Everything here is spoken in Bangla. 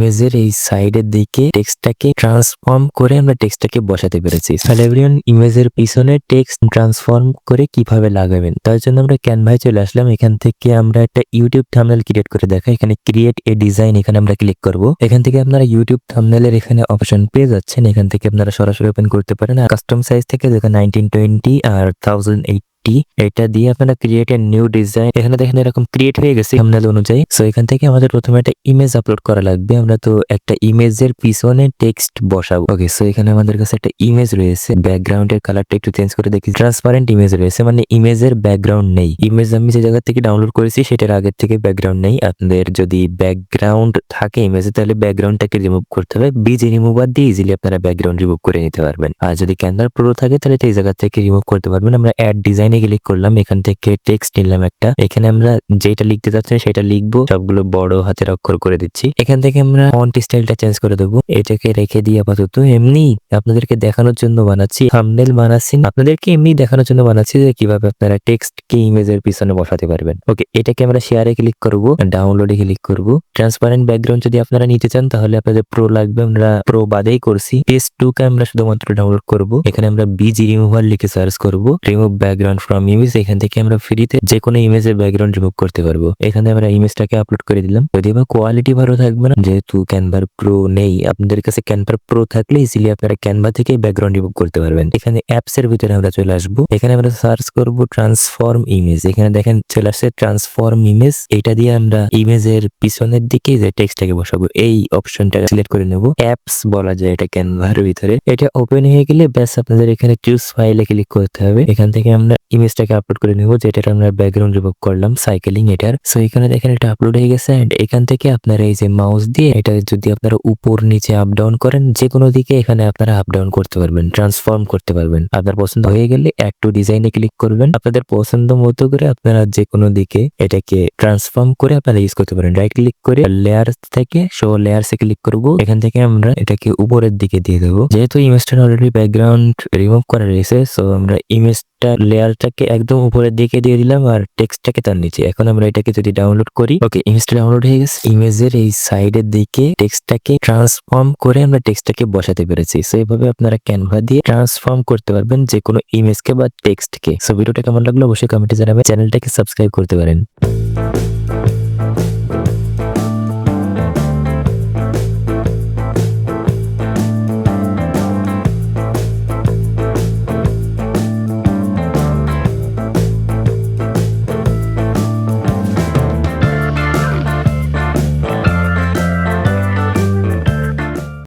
ইমেজের এই সাইডের দিকে টেক্সটটাকে ট্রান্সফর্ম করে আমরা টেক্সটটাকে বসাতে পেরেছি। তাহলে এভরিওয়ান ইমেজের পিছনে টেক্সট ট্রান্সফর্ম করে কীভাবে লাগাবেন, তার জন্য আমরা ক্যানভায় চলে আসলাম। এখান থেকে আমরা একটা ইউটিউব থাম্বনেল ক্রিয়েট করে দেখা এখানে ক্রিয়েট এ ডিজাইন এখানে আমরা ক্লিক করব। এখান থেকে আপনারা ইউটিউব থাম্বনেলের এখানে অপশন পেয়ে যাচ্ছেন। এখান থেকে আপনারা সরাসরি ওপেন করতে পারেন। আর কাস্টম সাইজ থেকে দেখেন নাইনটিন টোয়েন্টি আর থাউজেন্ড এইট এটা দিয়ে আপনারা ক্রিয়েট এ নিউ ডিজাইন এখানে দেখেন এরকম ক্রিয়েট হয়ে গেছে থাম্বনেল অনুযায়ী। সো এখান থেকে আমাদের প্রথমে একটা ইমেজ আপলোড করা লাগবে। আমরা তো একটা ইমেজের পিছনে টেক্সট বসাবো। ওকে সো এখানে আমাদের কাছে একটা ইমেজ রয়েছে। ব্যাকগ্রাউন্ডের কালারটা একটু চেঞ্জ করে দেখি। ট্রান্সপারেন্ট ইমেজ রয়েছে মানে ইমেজের ব্যাকগ্রাউন্ড নেই। ইমেজ আমি যে জায়গা থেকে ডাউনলোড করেছি, সেটার আগের থেকে ব্যাকগ্রাউন্ড নেই। আপনাদের যদি ব্যাকগ্রাউন্ড থাকে ইমেজে তাহলে ব্যাকগ্রাউন্ডটাকে রিমুভ করতে হবে। বিজি রিমুভার দিয়ে ইজিলি আপনারা ব্যাকগ্রাউন্ড রিমুভ করে নিতে পারবেন। আর যদি ক্যানভার প্রো থাকে, তাহলে এই জায়গা থেকে রিমুভ করতে পারবেন। আমরা অ্যাড ডিজাইনে ক্লিক করলাম, এখান থেকে টেক্সট নিলাম একটা। এখানে আমরা যেটা লিখতে চাচ্ছি সেটা লিখব। সবগুলো বড় হাতের অক্ষর করে দিচ্ছি। এখান থেকে আমরা ফন্ট স্টাইলটা চেঞ্জ করে দেবো। এটাকে রেখে দিয়ে আপাতত। এমনি আপনাদেরকে দেখানোর জন্য বানাচ্ছি থাম্বনেল বানাচ্ছি। আপনাদেরকে এমনি দেখানোর জন্য বানাচ্ছি যে কীভাবে আপনারা টেক্সট কে ইমেজের পিছনে বসাতে পারবেন। ওকে এটাকে আমরা শেয়ারে ক্লিক করব ডাউনলোডে ক্লিক করব। ট্রান্সপারেন্ট ব্যাকগ্রাউন্ড যদি আপনারা নিতে চান, তাহলে আপনাদের প্রো লাগবে। আমরা প্রো বাদেই করছি। পেজ টু কে আমরা শুধুমাত্র ডাউনলোড করব। এখানে আমরা বিজি রিমুভার লিখে সার্চ করব। রিমুভ ব্যাকগ্রাউন্ড ফ্রম ইমেজ এখান থেকে আমরা ফ্রিতে যে কোনো ইমেজের ব্যাকগ্রাউন্ড রিমুভ করতে পারব। এখানে আমরা ইমেজটাকে আপলোড করে দিলাম। যদি বা কোয়ালিটি ভালো থাকবে না, যেহেতু ক্যানভার প্রো নেই, আপনাদের কাছে ক্যানভার প্রো থাকলে ইজিলি আপনারা ক্যানভা থেকে ব্যাকগ্রাউন্ড রিমুভ করতে পারবেন। এখানে অ্যাপস এর ভিতরে আমরা চলে আসব। এখানে আমরা সার্চ করব ট্রান্সফর্ম ইমেজ এখানে দেখেন চলে আসছে ট্রান্সফর্ম ইমেজ এটা দিয়ে আমরা ইমেজের পিছনের দিকে যে টেক্সটটাকে বসাবো, এই অপশনটা সিলেক্ট করে নেব। অ্যাপস বলা যায় এটা ক্যানভার ভিতরে। এটা ওপেন হয়ে গেলে ব্যাস, আপনাদের এখানে চুজ ফাইলে ক্লিক করতে হবে। এখান থেকে আমরা ইমেজটাকে আপলোড করে নেব যেটা আমরা ব্যাকগ্রাউন্ড রিমুভ করলাম সাইকেলিং এটার। সো এখানে দেখেন এটা আপলোড হয়ে গেছে এন্ড এখান থেকে আপনারা এই যে মাউস দিয়ে এটা যদি আপনারা উপর নিচে আপ ডাউন করেন যে কোনো দিকে এখানে আপনারা আপ ডাউন করতে পারবেন ট্রান্সফর্ম করতে পারবেন। আপনার পছন্দ হয়ে গেলে অ্যাড টু ডিজাইনে ক্লিক করবেন। আপনাদের পছন্দ মতো করে আপনারা যে কোনো দিকে এটাকে ট্রান্সফর্ম করে আপনারা ইউজ করতে পারেন। রাইট ক্লিক করে লেয়ার থেকে শো লেয়ারসে ক্লিক করব। এখান থেকে আমরা এটাকে উপরের দিকে দিয়ে দেবো। যেহেতু ইমেজটা অলরেডি ব্যাকগ্রাউন্ড রিমুভ করা রয়েছে সো আমরা ইমেজটা লেয়ারটাকে একদম উপরের দিকে দিয়ে দিলাম আর টেক্সটটাকে তার নিচে। এখন আমরা এটাকে যদি ডাউনলোড করি, ওকে ইমেজটা ডাউনলোড হয়ে গেছে। ইমেজের এই সাইডের দিকে টেক্সটটাকে ট্রান্সফর্ম করে আমরা টেক্সটটাকে বসাতে পেরেছি। সো এইভাবে আপনারা ক্যানভা দিয়ে ট্রান্সফর্ম করতে পারবেন যে কোনো ইমেজকে বা টেক্সটকে সো ভিডিওটা কেমন লাগল অবশ্যই কমেন্টে জানাবেন। চ্যানেলটাকে সাবস্ক্রাইব করতে পারেন।